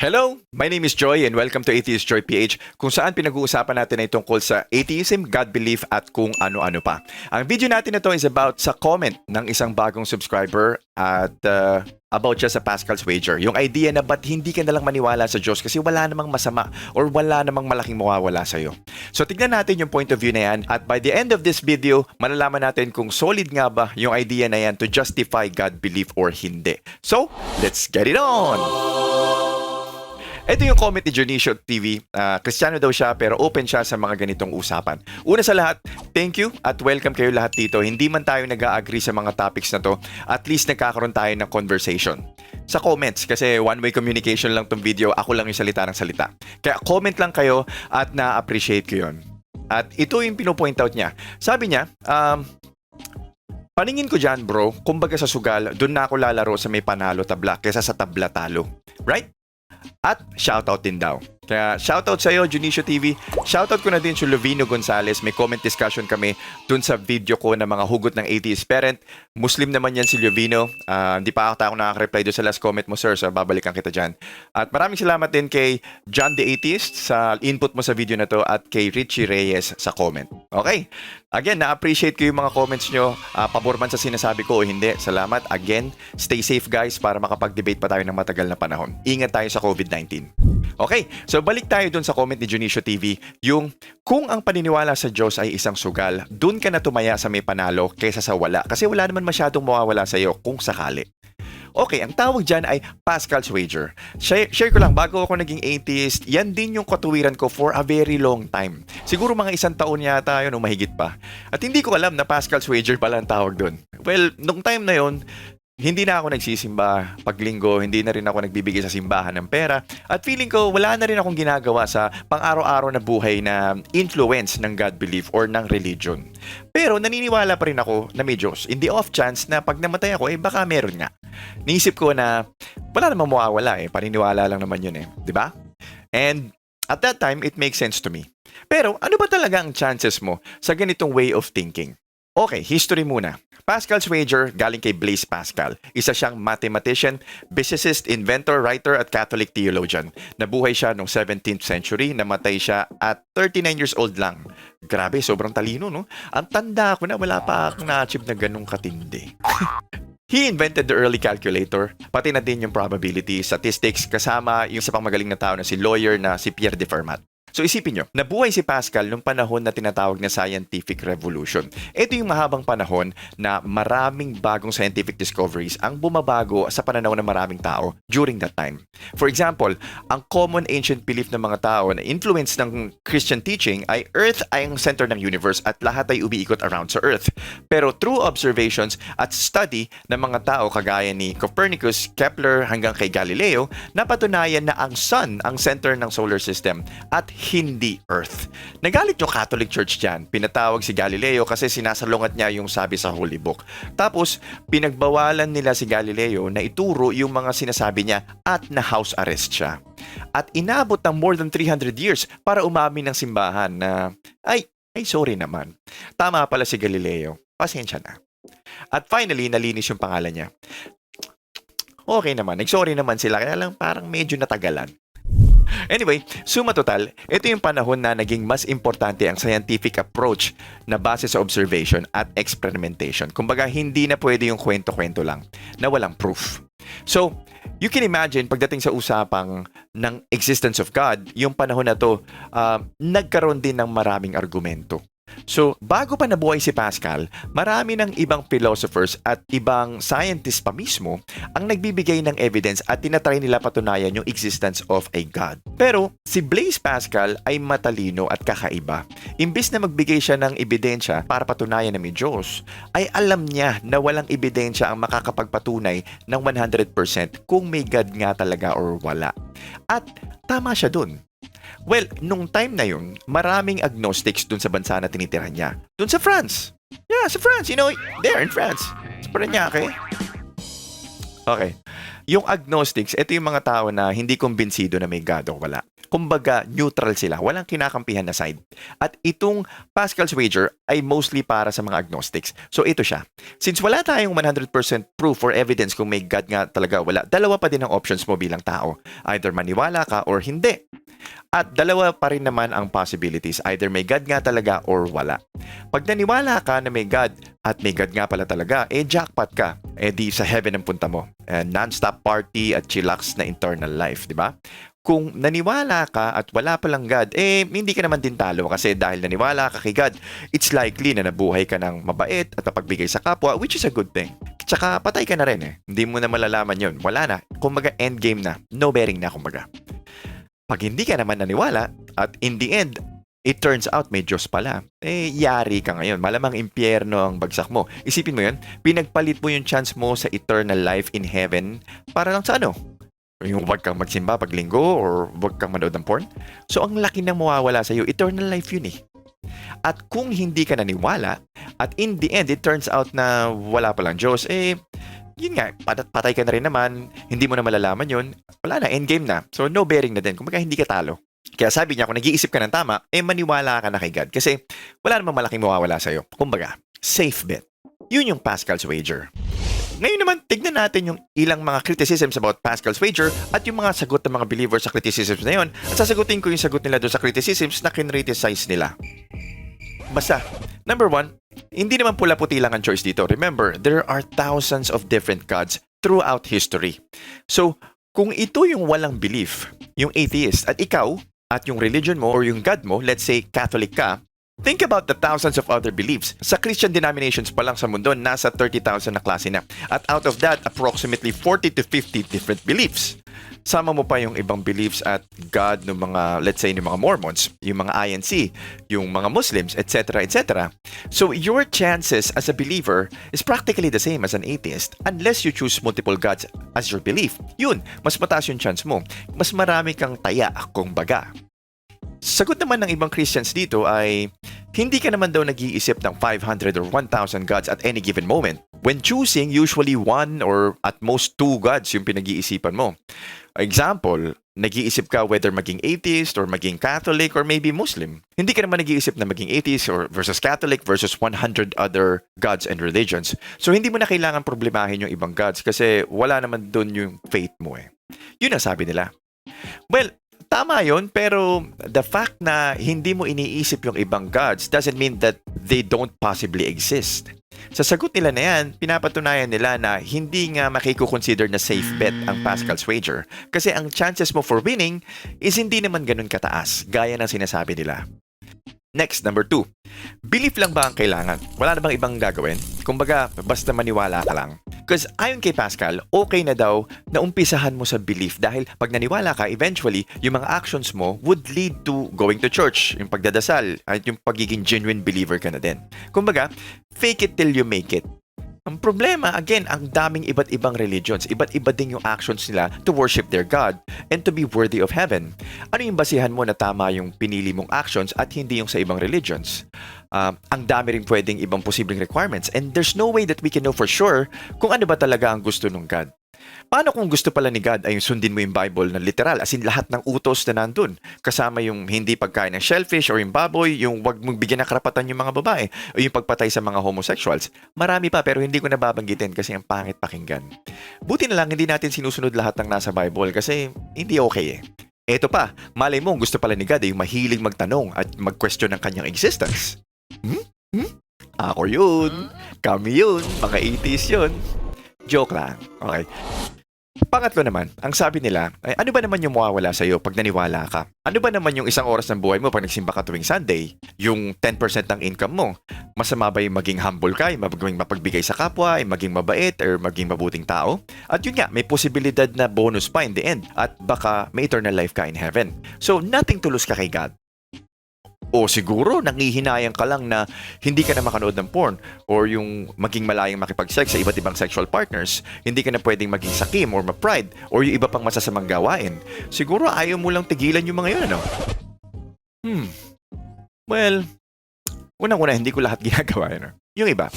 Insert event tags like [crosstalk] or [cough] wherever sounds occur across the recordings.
Hello, my name is Joy and welcome to Atheist Joy PH kung saan pinag-uusapan natin ay tungkol sa atheism, God belief at kung ano-ano pa. Ang video natin na is about sa comment ng isang bagong subscriber at uh, about siya sa Pascal's Wager. Yung idea na ba't hindi ka nalang maniwala sa Diyos kasi wala namang masama or wala namang malaking mawawala sa'yo. So tignan natin yung point of view na yan at by the end of this video, malalaman natin kung solid nga ba yung idea na yan to justify God belief or hindi. So, let's get it on! Ito yung comment ni Dionisio TV. Ah, Kristiyano daw siya pero open siya sa mga ganitong usapan. Una sa lahat, thank you at welcome kayo lahat dito. Hindi man tayo nag-agree sa mga topics na to, at least nagkakaroon tayo ng conversation. Sa comments, kasi one-way communication lang tong video, ako lang yung salita ng salita. Kaya comment lang kayo at na-appreciate ko yun. At ito yung pinopoint out niya. Sabi niya, um, Paningin ko dyan bro, kumbaga sa sugal, doon na ako lalaro sa may panalo tabla kesa sa tabla talo. Right? At shoutout din daw. Kaya shoutout sa iyo, Junicio TV. Shoutout ko na din si Lovino Gonzalez. May comment discussion kami dun sa video ko na mga hugot ng atheist parent. Muslim naman yan si Lovino. Ah, Hindi pa ako nakaka-reply doon sa last comment mo, sir. So, babalikan kita dyan. At maraming salamat din kay John the Atheist sa input mo sa video na to at kay Richie Reyes sa comment. Okay? Again, na-appreciate ko yung mga comments nyo. Uh, pabor man sa sinasabi ko o hindi. Salamat. Again, stay safe guys para makapag-debate pa tayo ng matagal na panahon. Ingat tayo sa COVID-19. Okay, so balik tayo dun sa comment ni Junicio TV, yung kung ang paniniwala sa Diyos ay isang sugal, dun ka na tumaya sa may panalo kaysa sa wala. Kasi wala naman masyadong mawawala sa iyo kung sakali. Okay, ang tawag dyan ay Pascal's Wager. Share, share ko lang, bago ako naging atheist, yan din yung katuwiran ko for a very long time. Siguro mga isang taon yata yun o mahigit pa. At hindi ko alam na Pascal's Wager pala ang tawag doon. Well, nung time na yon hindi na ako nagsisimba paglinggo, hindi na rin ako nagbibigay sa simbahan ng pera, at feeling ko wala na rin akong ginagawa sa pang-araw-araw na buhay na influence ng God belief or ng religion. Pero naniniwala pa rin ako na may Diyos. In the off chance na pag namatay ako, eh baka meron nga. Niisip ko na wala namang mawawala eh, paniniwala lang naman yun eh, di ba? And at that time, it makes sense to me. Pero ano ba talaga ang chances mo sa ganitong way of thinking? Okay, history muna. Pascal's wager galing kay Blaise Pascal. Isa siyang mathematician, physicist, inventor, writer at Catholic theologian. Nabuhay siya noong 17th century, namatay siya at 39 years old lang. Grabe, sobrang talino, no? Ang tanda ko na wala pa akong na-achieve na ganung katindi. [laughs] He invented the early calculator, pati na din yung probability, statistics, kasama yung sa pangmagaling na tao na si lawyer na si Pierre de Fermat. So isipin nyo, nabuhay si Pascal nung panahon na tinatawag na scientific revolution. Ito yung mahabang panahon na maraming bagong scientific discoveries ang bumabago sa pananaw ng maraming tao during that time. For example, ang common ancient belief ng mga tao na influence ng Christian teaching ay Earth ay ang center ng universe at lahat ay umiikot around sa Earth. Pero through observations at study ng mga tao kagaya ni Copernicus, Kepler hanggang kay Galileo, napatunayan na ang Sun ang center ng solar system at hindi Earth. Nagalit yung Catholic Church dyan. Pinatawag si Galileo kasi sinasalungat niya yung sabi sa Holy Book. Tapos, pinagbawalan nila si Galileo na ituro yung mga sinasabi niya at na house arrest siya. At inabot ng more than 300 years para umamin ng simbahan na, ay, ay sorry naman. Tama pala si Galileo. Pasensya na. At finally, nalinis yung pangalan niya. Okay naman. Nag-sorry naman sila. Kaya lang parang medyo natagalan. Anyway, suma total, ito yung panahon na naging mas importante ang scientific approach na base sa observation at experimentation. Kumbaga, hindi na pwede yung kwento-kwento lang na walang proof. So, you can imagine pagdating sa usapang ng existence of God, yung panahon na to, uh, nagkaroon din ng maraming argumento. So, bago pa nabuhay si Pascal, marami ng ibang philosophers at ibang scientists pa mismo ang nagbibigay ng evidence at tinatry nila patunayan yung existence of a God. Pero, si Blaise Pascal ay matalino at kakaiba. Imbis na magbigay siya ng ebidensya para patunayan na may Diyos, ay alam niya na walang ebidensya ang makakapagpatunay ng 100% kung may God nga talaga or wala. At tama siya dun. Well, nung time na yun, maraming agnostics dun sa bansa na tinitirahan niya. Dun sa France. Yeah, sa France. You know, there in France. Sa Paranaque. Okay. Yung agnostics, ito yung mga tao na hindi kumbinsido na may God o wala. Kumbaga, neutral sila. Walang kinakampihan na side. At itong Pascal's wager ay mostly para sa mga agnostics. So ito siya. Since wala tayong 100% proof or evidence kung may God nga talaga wala, dalawa pa din ang options mo bilang tao. Either maniwala ka or hindi. At dalawa pa rin naman ang possibilities. Either may God nga talaga or wala. Pag naniwala ka na may God at may God nga pala talaga, eh jackpot ka. Eh di sa heaven ang punta mo. Eh, non-stop party at chillax na eternal life, di ba? Kung naniwala ka at wala palang God, eh hindi ka naman din talo kasi dahil naniwala ka kay God, it's likely na nabuhay ka ng mabait at napagbigay sa kapwa, which is a good thing. Tsaka patay ka na rin eh. Hindi mo na malalaman yun. Wala na. Kumbaga endgame na. No bearing na kumbaga. Pag hindi ka naman naniwala at in the end, it turns out may Diyos pala, eh yari ka ngayon. Malamang impyerno ang bagsak mo. Isipin mo yun, pinagpalit mo yung chance mo sa eternal life in heaven para lang sa ano? Yung wag kang magsimba pag linggo or wag kang manood ng porn. So ang laki nang mawawala sa iyo, eternal life yun eh. At kung hindi ka naniwala, at in the end, it turns out na wala palang Diyos, eh, yun nga, pat- patay ka na rin naman, hindi mo na malalaman yun, wala na, endgame na. So, no bearing na din. Kumbaga, hindi ka talo. Kaya sabi niya, kung nag-iisip ka ng tama, eh maniwala ka na kay God. Kasi wala namang malaking mawawala sa'yo. Kumbaga, safe bet. Yun yung Pascal's wager. Ngayon naman, tignan natin yung ilang mga criticisms about Pascal's wager at yung mga sagot ng mga believers sa criticisms na yun. At sasagutin ko yung sagot nila doon sa criticisms na kinriticize nila. Basta, number one, hindi naman pula-puti lang ang choice dito. Remember, there are thousands of different gods throughout history. So, kung ito yung walang belief, yung atheist, at ikaw, at yung religion mo or yung God mo, let's say Catholic ka, think about the thousands of other beliefs. Sa Christian denominations pa lang sa mundo, nasa 30,000 na klase na. At out of that, approximately 40 to 50 different beliefs. Sama mo pa yung ibang beliefs at God ng mga, let's say, ng mga Mormons, yung mga INC, yung mga Muslims, etc., etc. So your chances as a believer is practically the same as an atheist unless you choose multiple gods as your belief. Yun, mas mataas yung chance mo. Mas marami kang taya, kung baga. Sagot naman ng ibang Christians dito ay hindi ka naman daw nag-iisip ng 500 or 1,000 gods at any given moment. When choosing, usually one or at most two gods yung pinag-iisipan mo. Example, nag-iisip ka whether maging atheist or maging Catholic or maybe Muslim. Hindi ka naman nag-iisip na maging atheist or versus Catholic versus 100 other gods and religions. So hindi mo na kailangan problemahin yung ibang gods kasi wala naman doon yung faith mo eh. Yun ang sabi nila. Well, tama yon pero the fact na hindi mo iniisip yung ibang gods doesn't mean that they don't possibly exist. Sa sagot nila na yan, pinapatunayan nila na hindi nga makikukonsider na safe bet ang Pascal's wager. Kasi ang chances mo for winning is hindi naman ganun kataas, gaya ng sinasabi nila. Next, number two. Belief lang ba ang kailangan? Wala na bang ibang gagawin? Kumbaga, basta maniwala ka lang. Because ayon kay Pascal, okay na daw na umpisahan mo sa belief dahil pag naniwala ka, eventually, yung mga actions mo would lead to going to church, yung pagdadasal, at yung pagiging genuine believer ka na din. Kumbaga, fake it till you make it. Ang problema, again, ang daming iba't ibang religions. Iba't iba din yung actions nila to worship their God and to be worthy of heaven. Ano yung basihan mo na tama yung pinili mong actions at hindi yung sa ibang religions? Um, ang dami rin pwedeng ibang posibleng requirements and there's no way that we can know for sure kung ano ba talaga ang gusto ng God. Paano kung gusto pala ni God ay sundin mo yung Bible na literal, as in lahat ng utos na nandun? Kasama yung hindi pagkain ng shellfish or yung baboy, yung wag mong bigyan ng karapatan yung mga babae, o yung pagpatay sa mga homosexuals. Marami pa pero hindi ko nababanggitin kasi ang pangit pakinggan. Buti na lang hindi natin sinusunod lahat ng nasa Bible kasi hindi okay eh. Eto pa, malay mo gusto pala ni God ay yung mahilig magtanong at mag-question ng kanyang existence. Hmm? Hmm? Ako yun. Kami yun. Mga 80s yun. Joke lang. Okay. Pangatlo naman, ang sabi nila, ay ano ba naman yung mawawala sa'yo pag naniwala ka? Ano ba naman yung isang oras ng buhay mo pag nagsimba ka tuwing Sunday? Yung 10% ng income mo? Masama ba yung maging humble ka, yung maging mapagbigay sa kapwa, yung maging mabait, or maging mabuting tao? At yun nga, may posibilidad na bonus pa in the end. At baka may eternal life ka in heaven. So, nothing to lose ka kay God. O siguro, nangihinayang ka lang na hindi ka na makanood ng porn or yung maging malayang makipag-sex sa iba't ibang sexual partners. Hindi ka na pwedeng maging sakim or ma-pride or yung iba pang masasamang gawain. Siguro ayaw mo lang tigilan yung mga yun, ano? Hmm. Well, unang-una, hindi ko lahat [laughs] ginagawa yun. Yung iba.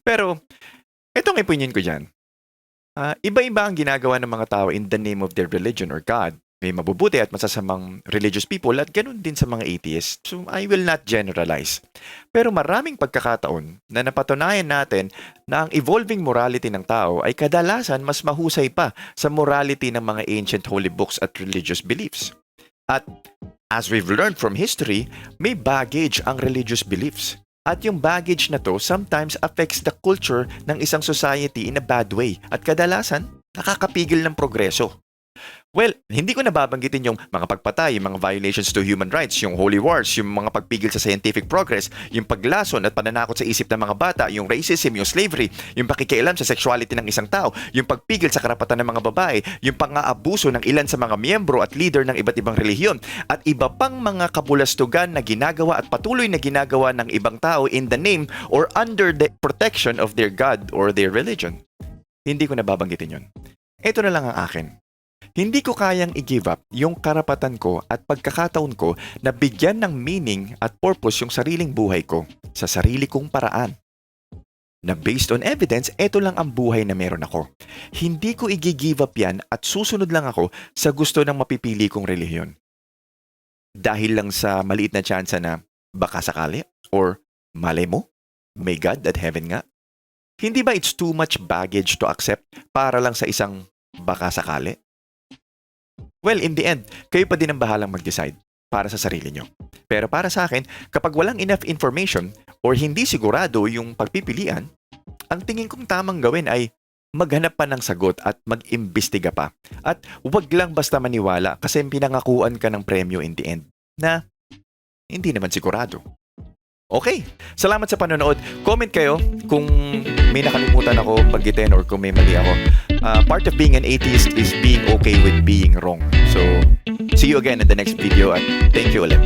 Pero, ito ang opinion ko dyan. Ah, iba-iba ang ginagawa ng mga tao in the name of their religion or God. May mabubuti at masasamang religious people at ganun din sa mga atheists. So, I will not generalize. Pero maraming pagkakataon na napatunayan natin na ang evolving morality ng tao ay kadalasan mas mahusay pa sa morality ng mga ancient holy books at religious beliefs. At as we've learned from history, may baggage ang religious beliefs. At yung baggage na to sometimes affects the culture ng isang society in a bad way at kadalasan nakakapigil ng progreso. Well, hindi ko nababanggitin yung mga pagpatay, yung mga violations to human rights, yung holy wars, yung mga pagpigil sa scientific progress, yung paglason at pananakot sa isip ng mga bata, yung racism, yung slavery, yung pakikialam sa sexuality ng isang tao, yung pagpigil sa karapatan ng mga babae, yung pang-aabuso ng ilan sa mga miyembro at leader ng iba't ibang relihiyon, at iba pang mga kabulastugan na ginagawa at patuloy na ginagawa ng ibang tao in the name or under the protection of their God or their religion. Hindi ko nababanggitin yun. Ito na lang ang akin. Hindi ko kayang i-give up yung karapatan ko at pagkakataon ko na bigyan ng meaning at purpose yung sariling buhay ko sa sarili kong paraan. Na based on evidence, ito lang ang buhay na meron ako. Hindi ko i-give up yan at susunod lang ako sa gusto ng mapipili kong relihiyon. Dahil lang sa maliit na tsansa na baka sakali or malay mo, may God at heaven nga. Hindi ba it's too much baggage to accept para lang sa isang baka sakali? Well, in the end, kayo pa din ang bahalang mag-decide para sa sarili nyo. Pero para sa akin, kapag walang enough information or hindi sigurado yung pagpipilian, ang tingin kong tamang gawin ay maghanap pa ng sagot at mag-imbestiga pa. At huwag lang basta maniwala kasi pinangakuan ka ng premyo in the end na hindi naman sigurado. Okay, salamat sa panonood. Comment kayo kung may nakalimutan ako paggitin or kung may mali ako. Uh, part of being an atheist is being okay with being wrong. So, see you again in the next video at thank you ulit.